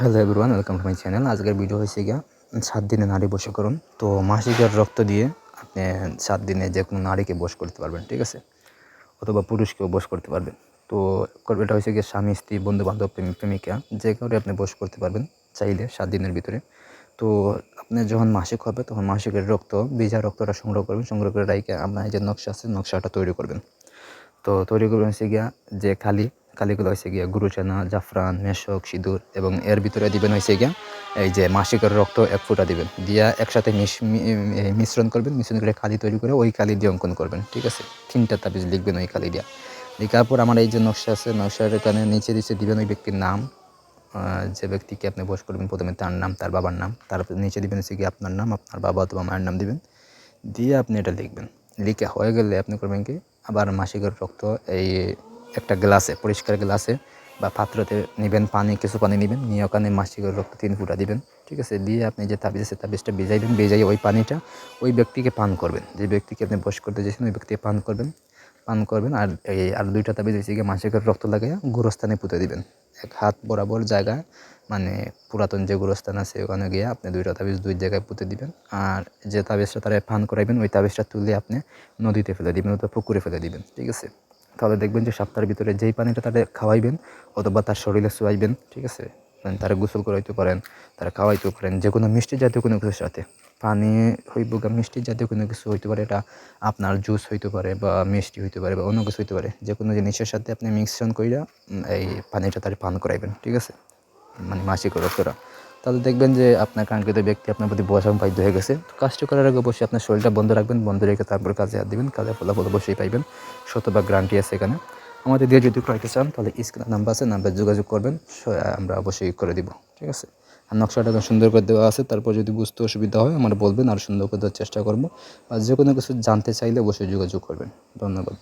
Hello everyone welcome to my channel আজকের video হয়েছে গিয়া, সাত দিনে নারী বশীকরণ। তো মাসিকের রক্ত দিয়ে আপনি সাত দিনে যে কোনো নারীকে বশ করতে পারবেন, ঠিক আছে? অথবা পুরুষকেও বশ করতে পারবেন। তো এটা হয়েছে গিয়ে স্বামী, স্ত্রী বন্ধু বান্ধব প্রেমিক, প্রেমিকা, যে কাউরে আপনি বশ করতে পারবেন চাইলে সাত দিনের ভিতরে। তো আপনি যখন মাসিক হবে, তখন মাসিকের রক্ত বীজা রক্তটা সংগ্রহ করবেন, সংগ্রহ করে রাইকে আপনার যে নকশা আছে, নকশাটা তৈরি করবেন। তো তৈরি করবেন হচ্ছে গিয়া যে খালি কালিগুলো হয়েছে গিয়া গুরুচানা, জাফরান, মেশক, সিঁদুর এবং এর ভিতরে দিবেন হয়েছে গিয়া এই যে মাসিকের রক্ত এক ফুটা দিবেন। দিয়া একসাথে মিশ্রণ করবেন, মিশ্রণ করে কালি তৈরি করে ওই কালি দিয়ে অঙ্কন করবেন, ঠিক আছে? তিনটা তাবিজ লিখবেন ওই কালি দিয়া। লেখার পর আমার এই যে নকশা আছে, নকশার এখানে নিচে দিচ্ছে দিবেন ওই ব্যক্তির নাম যে ব্যক্তিকে আপনি বস করবেন, প্রথমে তার নাম, তার বাবার নাম তারপর নিচে দিবেন হচ্ছে কি আপনার নাম, আপনার বাবা অথবা মায়ের নাম দিবেন। দিয়ে আপনি এটা লিখবেন। লিখে হয়ে গেলে আপনি করবেন কি, আবার মাসিকের রক্ত এই একটা গ্লাসে, পরিষ্কার গ্লাসে বা পাত্রতে নেবেন পানি, কিছু পানি নেবেন, নিয়ে ওখানে মাসিকের রক্ত তিন ফুটা দিবেন, ঠিক আছে? দিয়ে আপনি যে তাবিজ আছে, তাবিজটা ভিজাইবেন ভিজাই ওই পানিটা ওই ব্যক্তিকে পান করবেন। যে ব্যক্তিকে আপনি বস করতে চেয়েছেন ওই ব্যক্তিকে পান করবেন পান করবেন আর এই, আর দুইটা তাবিজ হচ্ছে গিয়ে মাসিকের রক্ত লাগাইয়া গোরস্থানে পুঁতে দিবেন। এক হাত বরাবর জায়গা মানে পুরাতন যে গোরস্থান আছে, ওখানে গিয়ে আপনি দুইটা তাবিজ দুই জায়গায় পুঁতে দিবেন। আর যে তাবিজটা তারা পান করাইবেন, ওই তাবিজটা তুলে আপনি নদীতে ফেলে দিবেন অথবা পুকুরে ফেলে দিবেন, ঠিক আছে? তাহলে দেখবেন যে সপ্তাহের ভিতরে যেই পানিটা তাদের খাওয়াইবেন অথবা তার শরীরে শোয়াইবেন ঠিক আছে? মানে তারা গোসল করাইতে পারেন তারা খাওয়াইতে পারেন যে কোনো মিষ্টি জাতীয় কোনো কিছুর সাথে। পানি হইব গা মিষ্টি জাতীয় কোনো কিছু হইতে পারে এটা আপনার জুস হইতে পারে বা মিষ্টি হইতে পারে বা অন্য কিছু হইতে পারে যে কোনো জিনিসের সাথে আপনি মিক্সন উম, এই পানিটা তার পান করাইবেন ঠিক আছে? মানে মাসিক রক্তটা। তাহলে দেখবেন যে আপনার কাঙ্ক্ষিত ব্যক্তি আপনার প্রতি বসা বাধ্য হয়ে গেছে। তো কাজটা করার আগে অবশ্যই আপনার শরীরটা বন্ধ রাখবেন, বন্ধ রেখে তারপর কাজে হাত দিবেন কাজে ফলাফল অবশ্যই পাইবেন। শতভাগ গ্যারান্টি আছে এখানে। আমাদের দিয়ে যদি ক্রয়তে চান, তাহলে স্ক্রিন নাম্বার আছে নাম্বার যোগাযোগ করবেন আমরা অবশ্যই করে দিব। ঠিক আছে? আর নকশাটা সুন্দর করে দেওয়া আছে, তারপর যদি বুঝতে অসুবিধা হয়, আমার বলবেন, আর সুন্দর করে দেওয়ার চেষ্টা করব। আর যে কোনো কিছু জানতে চাইলে অবশ্যই যোগাযোগ করবেন। ধন্যবাদ।